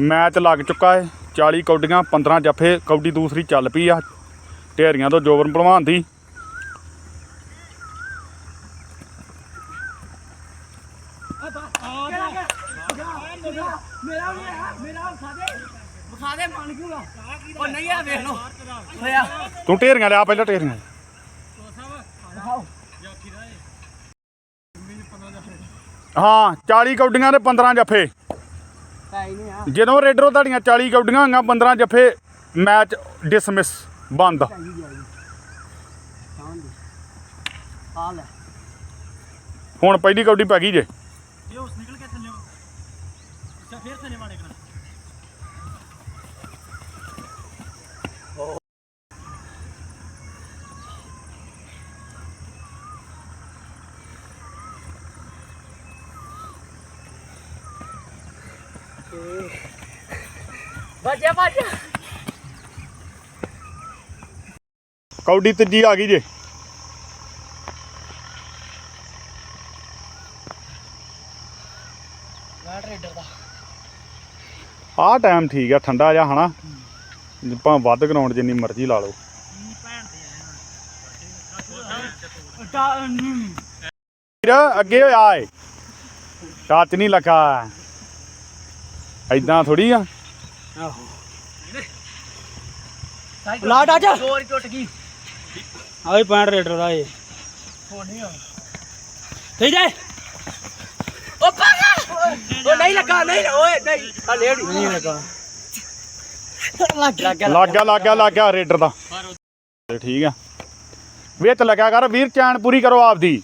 Match ਲੱਗ ਚੁੱਕਾ ਹੈ 40 ਕੌਡੀਆਂ 15 ਜੱਫੇ, ਕੌਡੀ ਦੂਸਰੀ ਚੱਲ ਪਈ ਆ। ਢੇਰੀਆਂ ਤੋਂ ਜੋਬਨ ਭਲਵਾਨ ਦੀ। ਮੇਰਾ ਵੀ ਹੈ ਮੇਰਾ ਵਿਖਾ ਦੇ ਵਿਖਾ ਦੇ ਮੰਨ ਜੂਗਾ ਉਹ ਨਹੀਂ ਆ ਵੇਖ ਲੋ ਹੋਇਆ ਤੂੰ ਢੇਰੀਆਂ ਲਿਆ ਪਹਿਲਾਂ, ਢੇਰੀਆਂ। ਹਾਂ 40 ਕੌਡੀਆਂ ਦੇ 15 ਜੱਫੇ। ਜਦੋਂ ਰੇਡਰੋ ਤੁਹਾਡੀਆਂ 40 ਕੌਡੀਆਂ ਹੋਈਆਂ 15 ਜੱਫੇ ਮੈਚ ਡਿਸਮਿਸ ਬੰਦ। ਆ ਹੁਣ ਪਹਿਲੀ ਕੌਡੀ ਪੈ ਗਈ ਜੇ। ਇਹ ਉਸ ਨਿਕਲ ਕੇ ਥੱਲੇ ਅੱਛਾ, ਫੇਰ ਥੱਲੇ ਵਾੜੇ ਕਰਾਂ। ਬਾਜਾ ਬਾਜਾ ਕੌਡੀ ਤੀਜੀ ਆ ਗਈ ਜੇ। ਆਹ ਟਾਈਮ ਠੀਕ ਆ ਠੰਡਾ ਜਿਹਾ ਹਨਾ? ਭਾਵੇਂ ਵੱਧ ਗਰਾਊਂਡ ਜਿੰਨੀ ਮਰਜ਼ੀ ਲਾ ਲਓ। ਵੀਰ ਅੱਗੇ ਹੋਇਆ ਏ। ਟੱਚ ਨਹੀਂ ਲੱਗਾ। ਐਦਾਂ ਥੋੜੀ ਆ। ਲਾ ਡਾਜ ਹੋਰ ਟੁੱਟ ਗਈ। ਆਏ ਪੈਂਟ ਰੇਡਰ ਦਾ ਇਹ। ਠੀਕ ਹੈ ਉਹ ਪਾਗਾ ਉਹ ਨਹੀਂ ਲੱਗਾ ਨਹੀਂ ਓਏ ਨਹੀਂ ਹਲੇ ਨਹੀਂ ਲੱਗਾ। ਲੱਗ ਗਿਆ ਲੱਗ ਗਿਆ ਲੱਗ ਗਿਆ ਲੱਗ ਗਿਆ ਰੇਡਰ ਦਾ। ਤੇ ਠੀਕ ਆ। ਵਿੱਚ ਲੱਗਿਆ ਕਰ ਵੀਰ ਚੈਨ ਪੂਰੀ ਕਰੋ ਆਪਦੀ।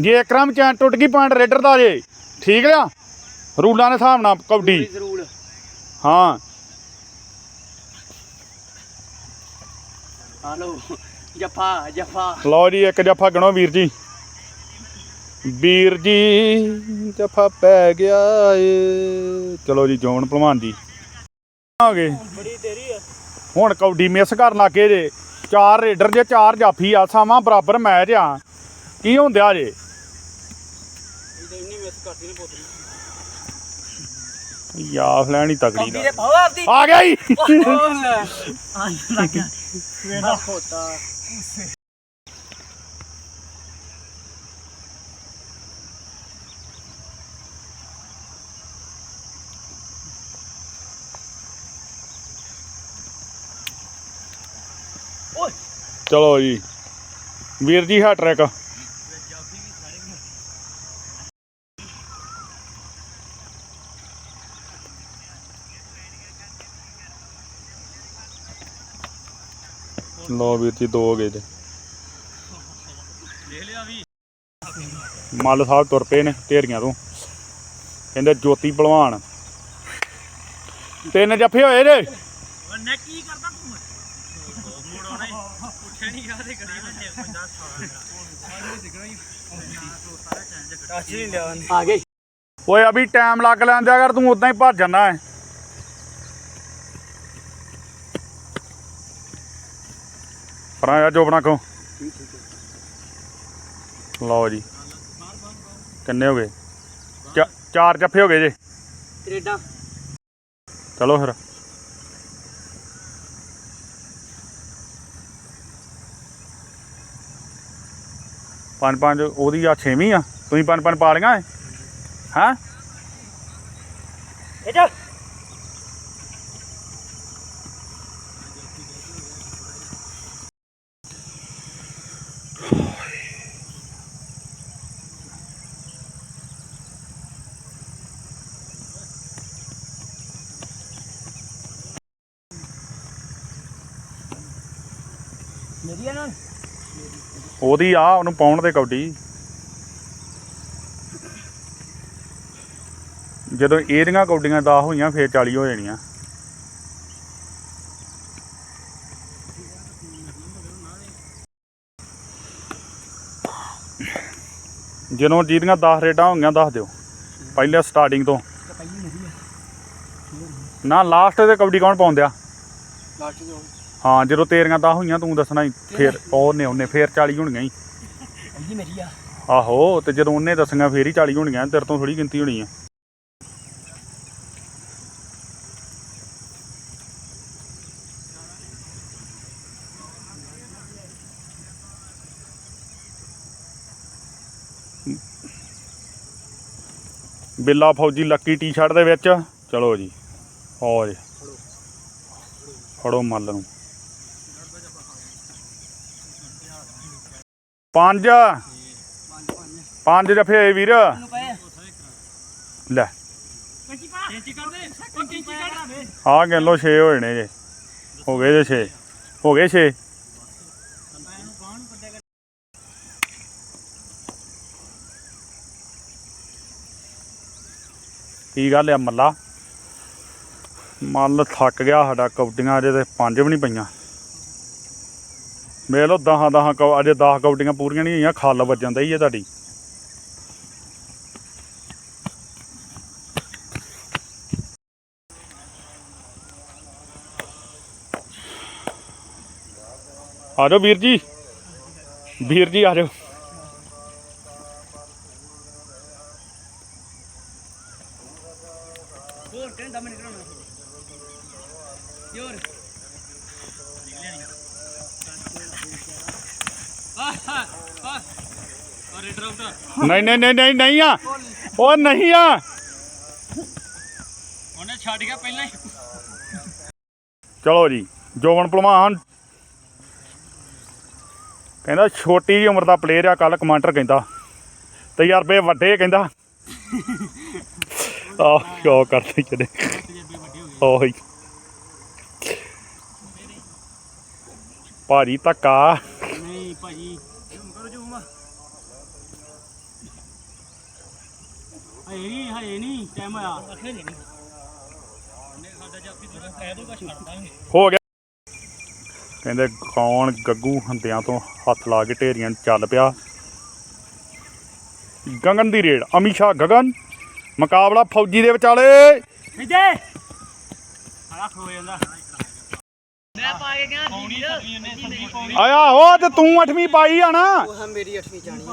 ਜੇ ਇਕਰਮ ਚੈਨ ਟੁੱਟ ਗਈ ਪੁਆਇੰਟ ਰੇਡਰ ਦਾ ਜੇ। ਠੀਕ ਲਿਆ ਰੂਲਾਂ ਦੇ ਹਿਸਾਬ ਨਾਲ ਕਬੱਡੀ। ਜ਼ਰੂਰ। ਹਾਂ ਹਲੋ ਜਫਾ ਜਫਾ। ਲਓ ਜੀ ਇੱਕ ਜੱਫਾ ਗਣੋ ਵੀਰ ਜੀ। ਵੀਰ ਜੀ ਜੱਫਾ ਪੈ ਗਿਆ ਏ। ਚਲੋ ਜੀ ਜੋਨ ਭਲਵਾਨ ਜੀ। ਆ ਗਏ ਬੜੀ ਤੇਰੀ ਆ। ਹੁਣ ਕੌਡੀ ਮਿਸ ਕਰਨ ਲੱਗੇ ਜੇ ਚਾਰ ਰੇਡਰ ਜੇ ਚਾਰ ਜਾਫੀ ਆ ਸਾਵਾਂ ਬਰਾਬਰ ਮੈਚ ਆ। ਕੀ ਹੁੰਦਿਆ ਜੇ? ਇਹ ਇੰਨੀ ਮਿਸ ਕਰਦੀ ਨੇ ਪੋਤਰੀ। ਯਾ ਫਲੈਣੀ ਤਕੜੀ ਆ ਗਿਆ ਈ ਆ ਖੋਤਾ। ਚਲੋ ਜੀ। ਵੀਰ ਜੀ ਹੈ ਟਰੈਕ। ਲੋ ਵੀਰ ਜੀ ਦੋ ਹੋ ਗਏ ਜੇ। ਮੱਲ ਸਾਹਿਬ ਤੁਰ ਪਏ ਨੇ ਢੇਰੀਆਂ ਤੋਂ। ਕਹਿੰਦੇ ਜੋਤੀ ਭਲਵਾਨ ਤਿੰਨ ਜੱਫੇ ਹੋਏ ਜੇ। ਉਹਨੇ ਕੀ ਕਰਦਾ ਤੂੰ ਮੋੜ ਆਉਣਾ ਹੀ ਉੱਠਿਆ ਨਹੀਂ ਕਾਹਦੇ ਕਰੀ ਬੰਦੇ 50 ਸਾਲ ਟੱਚ ਨਹੀਂ ਲਿਆ ਉਹਨੇ ਆ ਗਈ ਓਏ ਅਭੀ ਟਾਈਮ ਲੱਗ ਲੈਂਦਾ ਕਰ ਤੂੰ ਉਦਾਂ ਹੀ ਭੱਜ ਜਾਣਾ ਹੈ ਪਰਾਂ ਆ ਜੋਬਣਾ ਕੋ ਲਓ ਜੀ। ਕਿੰਨੇ ਹੋ ਗਏ? ਚਾ- ਚਾਰ ਜੱਫੇ ਹੋ ਗਏ ਜੇ। ਕੈਨੇਡਾ ਚਲੋ ਫਿਰ। ਪੰਜ ਪੰਜ ਉਹਦੀ ਆ ਛੇਵੀਂ ਆ। ਤੁਸੀਂ ਪੰਜ ਪੰਜ ਪਾ ਲਈਆਂ ਹਾਂ? ਇਹ ਜਾ। ਮੇਰੀ ਆ ਨਾ? ਉਹਦੀ ਆ ਉਹਨੂੰ ਪਾਉਣ ਦੇ ਕੌਡੀ ਜਦੋਂ ਇਹਦੀਆਂ ਕੌਡੀਆਂ 10 ਹੋਈਆਂ ਫੇਰ 40 ਹੋ ਜਾਣੀਆਂ। ਜਦੋਂ ਜਿਹਦੀਆਂ 10 ਰੇਡਾਂ ਹੋਈਆਂ ਦੱਸ ਦਿਓ। ਪਹਿਲੇ ਸਟਾਰਟਿੰਗ ਤੋਂ। ਨਾ ਲਾਸਟ ਤੇ ਕਬੱਡੀ ਕੌਣ ਪਾਉਂਦਿਆ? ਲਾਸਟ ਜੋ ਹਾਂ ਜਦੋਂ ਤੇਰੀਆਂ 10 ਹੋਈਆਂ ਤੂੰ ਦੱਸਣਾ ਹੀ। ਫੇਰ ਉਹਨੇ ਉਹਨੇ ਫੇਰ 40 ਹੋਣੀਆਂ ਹੀ। ਜੀ ਮੇਰੀ ਆ। ਆਹੋ ਤੇ ਜਦੋਂ ਉਹਨੇ ਦੱਸੀਆਂ ਫੇਰ ਹੀ 40 ਹੋਣੀਆਂ ਤੇਰੇ ਤੋਂ ਥੋੜੀ ਗਿਣਤੀ ਹੋਣੀ ਆ। ਬਿੱਲਾ ਫੌਜੀ ਲੱਕੀ ਟੀ-ਸ਼ਰਟ ਦੇ ਵਿੱਚ। ਚਲੋ ਜੀ ਹੋਰ। ਫੜੋ ਮੱਲ ਨੂੰ। ਪੰਜ। ਪੰਜ ਜਫੇ ਵੀਰ। ਲੈ। ਕੰਚੀ ਆ ਗਿਣ ਲਓ 6 ਹੋਏ ਨੇ ਜੇ ਹੋ ਗਏ ਜੇ 6 ਹੋ ਗਏ 6 ਕੀ ਗੱਲ ਆ ਮੱਲਾ? ਮੱਲ ਥੱਕ ਗਿਆ ਸਾਡਾ ਕਬੱਡੀਆਂ ਅਜੇ ਤੇ ਪੰਜ ਵੀ ਨਹੀਂ ਪਈਆਂ। ਵੇਖ ਲਓ, ਦਹਾਂ ਦਹਾਂ ਕਬ ਅਜੇ 10 ਕਬੱਡੀਆਂ ਪੂਰੀਆਂ ਨਹੀਂ ਹੋਈਆਂ ਖੱਲ ਵੱਜਣ ਦਾ ਹੀ ਹੈ ਤੁਹਾਡੀ। ਆ ਜਾਓ ਵੀਰ ਜੀ। ਵੀਰ ਜੀ ਆ ਜਾਓ ਹੋਰ ਕਹਿੰਦਾ ਮੈਂ ਨਿਕਲਣਾ ਯੋਰ ਆਹ ਆਹ ਅਰੇ ਡਰਾਉਂਦਾ ਨਹੀਂ ਨਹੀਂ ਨਹੀਂ ਨਹੀਂ ਨਹੀਂ ਆ। ਉਹ ਨਹੀਂ ਆ। ਉਹਨੇ ਛੱਡ ਗਿਆ ਪਹਿਲਾਂ ਹੀ। ਚਲੋ ਜੀ ਜੋਵਨ ਭਲਵਾਨ। ਕਹਿੰਦਾ ਛੋਟੀ ਜਿਹੀ ਉਮਰ ਦਾ ਪਲੇਅਰ ਆ ਕੱਲ ਕਮਾਂਡਰ ਕਹਿੰਦਾ। ਤਜਰਬੇ ਵੱਡੇ ਕਹਿੰਦਾ। ਆਹ ਕਿਉਂ ਕਰਦੇ ਜਦੇ ਓਏ ਭਾਜੀ ਧੱਕਾ ਨਹੀਂ ਭਾਜੀ ਝੂਮ ਕਰੋ ਝੂਮ ਹਏ ਨਹੀਂ ਹਏ ਨਹੀਂ ਟਾਈਮ ਹੋ ਗਿਆ। ਕਹਿੰਦੇ ਕੌਣ ਗੱਗੂ ਹੰਦਿਆਂ ਤੋਂ ਹੱਥ ਲਾ ਕੇ ਢੇਰੀਆਂ ਨੂੰ ਚੱਲ ਪਿਆ। ਗਗਨ ਦੀ ਰੇਡ ਅਮੀਸ਼ਾ ਗਗਨ ਮੁਕਾਬਲਾ ਫੌਜੀ ਦੇ ਵਿਚਾਲੇ। ਵਿਜੇ! ਆਲਾ ਖੋ ਜਾਂਦਾ। ਮੈਂ ਪਾ ਕੇ ਗਿਆ ਆਇਆ ਹੋ ਤੇ ਤੂੰ ਅੱਠਵੀਂ ਪਾਈ ਆ ਨਾ। ਉਹ ਮੇਰੀ 8ਵੀਂ ਜਾਣੀ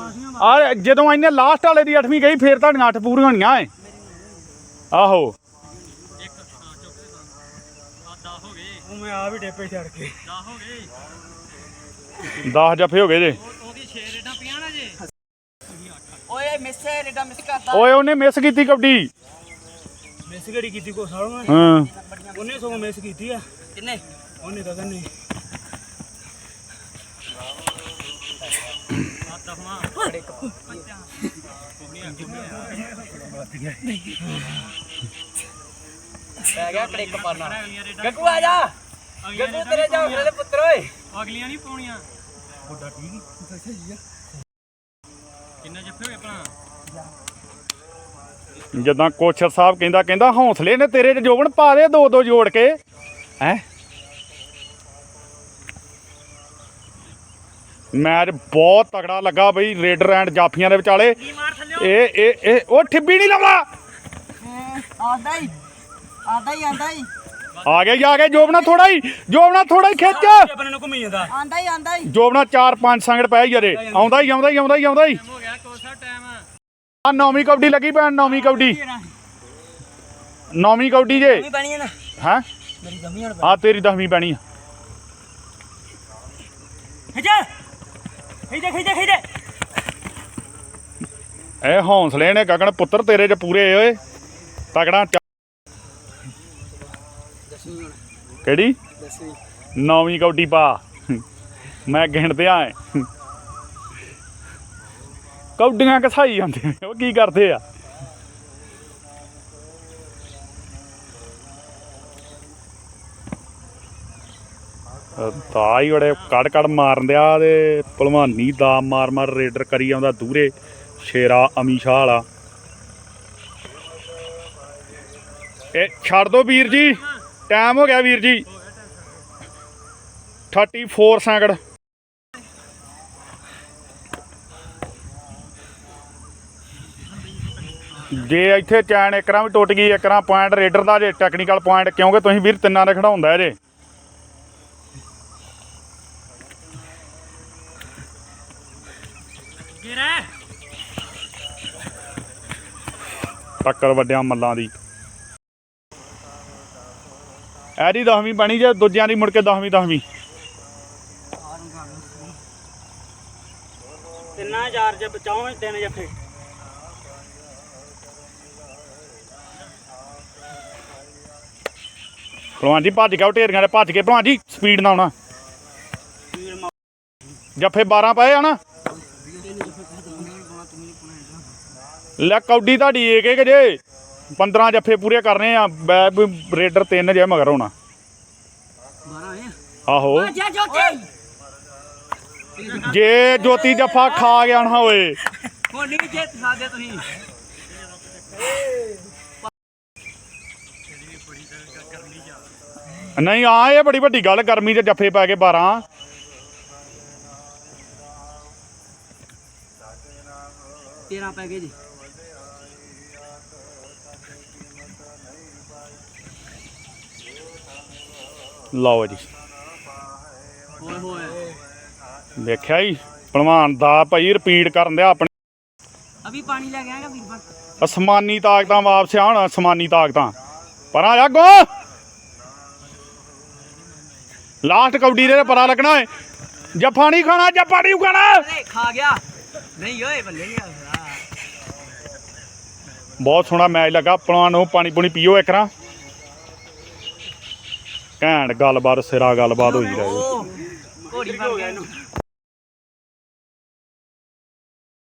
ਆ। ਜਦੋਂ ਇਹਨੇ ਲਾਸਟ ਵਾਲੇ ਦੀ ਅੱਠਵੀਂ ਗਈ ਫੇਰ ਤੁਹਾਡੀਆਂ ਅੱਠ ਪੂਰੀਆਂ ਹੋਣੀਆਂ ਏ ਆਹੋ। ਇੱਕ ਹਾਂ ਚੁੱਕ ਦੇ ਆ 10 ਹੋ ਗਏ ਉਹ ਮੈਂ ਆ ਵੀ ਡੇਪੇ ਛੱਡ ਕੇ। 10 ਹੋ ਗਏ 10 ਜਫੇ ਹੋ ਗਏ ਜੇ। ਉਹ- ਉਹਦੀ 6 ਰੇਡਾਂ ਪਈਆਂ ਨਾ ਜੇ ਓਏ ਮਿਸ ਹੈ ਰੇਡਾ ਮਿਸ ਕਰਤਾ ਓਏ ਉਹਨੇ ਮਿਸ ਕੀਤੀ ਕਬੱਡੀ। ਮਿਸ ਗੜੀ ਕੀਤੀ ਕੋ ਸਾਲੋਂ ਹਾਂ। ਉਹਨੇ ਸਗੋਂ ਮਿਸ ਕੀਤੀ ਆ। ਕਿੰਨੇ? ਉਹਨੇ ਗਗਨ ਨੇ ਆ ਦਫਵਾ ਪੈ ਗਿਆ ਕੜਿੱਕ ਪਾਣਾ ਅਗਲੀਆਂ ਰੇਡਾਂ ਗੱਗੂ ਆ ਜਾ। ਅਗਲੀਆਂ ਗੱਗੂ ਰੇਡਾਂ ਤੇਰੇ ਝਾਂਸਲੇ ਦੇ ਪੁੱਤਰ ਓਏ। ਅਗਲੀਆਂ ਨਹੀਂ ਪਾਉਣੀਆਂ। ਕਿੰਨੇ ਜੱਫੇ ਹੋਏ ਭਲਾ ਜਦਾਂ ਕੋਚਰ ਸਾਹਿਬ ਕਹਿੰਦਾ ਕਹਿੰਦਾ ਹੌਸਲੇ ਨੇ ਤੇਰੇ ਜੋਬਨ ਪਾ ਦੇ ਦੋ ਦੋ ਜੋੜ ਕੇ। ਹੈ? ਮੈਚ ਬਹੁਤ ਤਗੜਾ ਲੱਗਾ ਬਈ ਰੇਡਰ ਐਂਡ ਜਾਫੀਆਂ ਦੇ ਵਿਚਾਲੇ। ਇਹ ਇਹ ਇਹ ਉਹ ਠਿੱਬੀ ਨਹੀਂ ਲਾਉਂਦਾ। ਆਦਾ ਹੀ ਆਦਾ ਹੀ ਆਂਦਾ ਹੀ। ਆ ਗਿਆ ਜੀ ਆ ਗਿਆ ਜੋਬਨਾ ਥੋੜਾ ਹੀ ਜੋਬਨਾ ਥੋੜਾ ਹੀ ਖਿੱਚ। ਆਪਣੇ ਨੂੰ ਘੁੰਮੀ ਜਾਂਦਾ ਆਂਦਾ ਹੀ ਆਂਦਾ ਹੀ। ਜੋਬਨਾ 4-5 ਸੰਗੜ ਪੈ ਜਰੇ ਆਉਂਦਾ ਹੀ ਆਉਂਦਾ ਹੀ ਆਉਂਦਾ ਹੀ ਆਉਂਦਾ ਹੀ। ਹੋ ਗਿਆ ਕੋਸਾ ਟਾਈਮ ਆ? ਨੌਵੀਂ ਕਬੱਡੀ ਲੱਗੀ ਪੈਣ ਨੌਵੀਂ ਕਬੱਡੀ। ਨੌਵੀਂ ਕਬੱਡੀ ਜੇ। ਨਹੀਂ ਬਣੀ ਨਾ। ਹੈ? ਮੇਰੀ ਗਮੀ ਹਣ ਆ ਤੇਰੀ ਦਸਵੀਂ ਪੈਣੀ ਆ। ਖਿਜੇ ਖਿਜੇ ਖਿਜੇ ਇਹ ਹੌਸਲੇ ਨੇ ਗਗਨ, ਪੁੱਤਰ ਤੇਰੇ ਚ ਪੂਰੇ ਓਏ ਤਗੜਾ ਕਿਹੜੀ? ਨੌਵੀਂ ਕੌਡੀ ਪਾ। ਮੈਂ ਗਿਣਦੇ ਆ ਕੌਡੀਆਂ ਕਸਾਈ ਜਾਂਦੇ ਨੇ, ਉਹ ਕੀ ਕਰਦੇ ਆ? ਦਾ ਹੀ ਬੜੇ ਕੜ ਕੜ ਮਾਰਨ ਦਿਆ ਤੇ ਭਲਵਾਨੀ ਦਾ ਮਾਰ ਮਾਰ ਰੇਡਰ ਕਰੀ ਆਉਂਦਾ ਦੂਰੇ, ਸ਼ੇਰਾ ਅਮੀ ਸ਼ਾਹ ਵਾਲਾ। ਇਹ ਛੱਡ ਦੋ ਵੀਰ ਜੀ ਟਾਈਮ ਹੋ ਗਿਆ ਵੀਰ ਜੀ। 34 ਸੈਕਿੰਡ। ਜੇ ਇੱਥੇ ਚੈਨ ਇੱਕਰਾਂ ਵੀ ਟੁੱਟ ਗਈ ਇੱਕਰਾਂ ਪੁਆਇੰਟ ਰੇਡਰ ਦਾ ਜੇ ਟੈਕਨੀਕਲ ਪੁਆਇੰਟ ਕਿਉਂਕਿ ਤੁਸੀਂ ਵੀਰ ਤਿੰਨਾਂ ਦੇ ਖੜਾਉਂਦਾ ਜੇ। ਅੱਗੇ ਟੱਕਰ ਵੱਡਿਆਂ ਮੱਲਾਂ ਦੀ। ਐਰੀ 10ਵੀਂ ਬਣੀ ਜੇ ਦੂਜਿਆਂ ਦੀ ਮੁੜ ਕੇ 10ਵੀਂ 10ਵੀਂ ਤਿੰਨਾਂ ਚਾਰ ਜੇ ਬਚਾਉਂ ਤਿੰਨ ਜੱਫੇ ਭਲਵਾਨ ਜੀ ਭੱਜ ਗਿਆ ਢੇਰੀਆਂ ਭੱਜ ਕੇ ਭਲਵਾਨ ਸਪੀਡ ਨਾ ਆਉਣਾ। ਜੱਫੇ 12 ਪਏ ਆ ਲੈ ਕੌਡੀ ਤੁਹਾਡੀ ਏਕ ਏਕ ਜੇ। 15 ਜੱਫੇ ਪੂਰੇ ਕਰਨੇ ਆ ਬੈ ਵੀ ਰੇਡਰ ਤਿੰਨ ਜੇ ਮਗਰ ਹੋਣਾ। 12 ਆਏ ਆਹੋ। ਜਾ ਜੋਤੀ। ਜੇ ਜੋਤੀ ਜੱਫਾ ਖਾ ਗਿਆ ਨਾ ਓਏ ਹੁਣ ਨਹੀਂ ਜਿੱਤ ਸਕਦੇ ਤੁਸੀਂ। ਨਹੀਂ ਆ ਇਹ ਬੜੀ ਵੱਡੀ ਗੱਲ ਗਰਮੀ 'ਚ ਜੱਫੇ ਪਾ ਕੇ 12 13 ਪੈ ਗਏ ਜੀ। ਲਓ ਜੀ। ਹੋਏ ਹੋਏ ਦੇਖਿਆ ਜੀ ਭਲਵਾਨ ਦਾ ਭਾਈ ਰਿਪੀਟ ਕਰਨ ਦਿਆ ਆਪਣੇ। ਅਭੀ ਪਾਣੀ ਲੈ ਕੇ ਆਏਗਾ ਵੀਰ ਬਣ। ਅਸਮਾਨੀ ਤਾਕਤਾਂ ਵਾਪਸ ਆਉਣ ਅਸਮਾਨੀ ਤਾਕਤਾਂ। ਪਰ ਆ ਜਾ ਗੋ ਲਾਸਟ ਕਬੱਡੀ ਦੇ ਪਰਾ ਲੱਗਣਾ ਏ। ਜੱਫਾ ਨਹੀਂ ਖਾਣਾ ਜੱਫਾ ਨਹੀਂ ਖਾਣਾ। ਖਾ ਗਿਆ। ਨਹੀਂ ਓਏ ਬੱਲੇ ਨਹੀਂ ਆ। ਬਹੁਤ ਸੋਹਣਾ ਮੈਚ ਲੱਗਾ। ਭਲਵਾਨ ਨੂੰ ਪਾਣੀ ਪੂਣੀ ਪੀਓ ਇੱਕ ਰਾਂ ਘੈਂਟ ਗੱਲਬਾਤ ਸਿਰਾ ਗੱਲਬਾਤ ਹੋਈ ਰਹੀ ਉਹ ਘੋੜੀ ਬਣ ਗਿਆ ਇਹਨੂੰ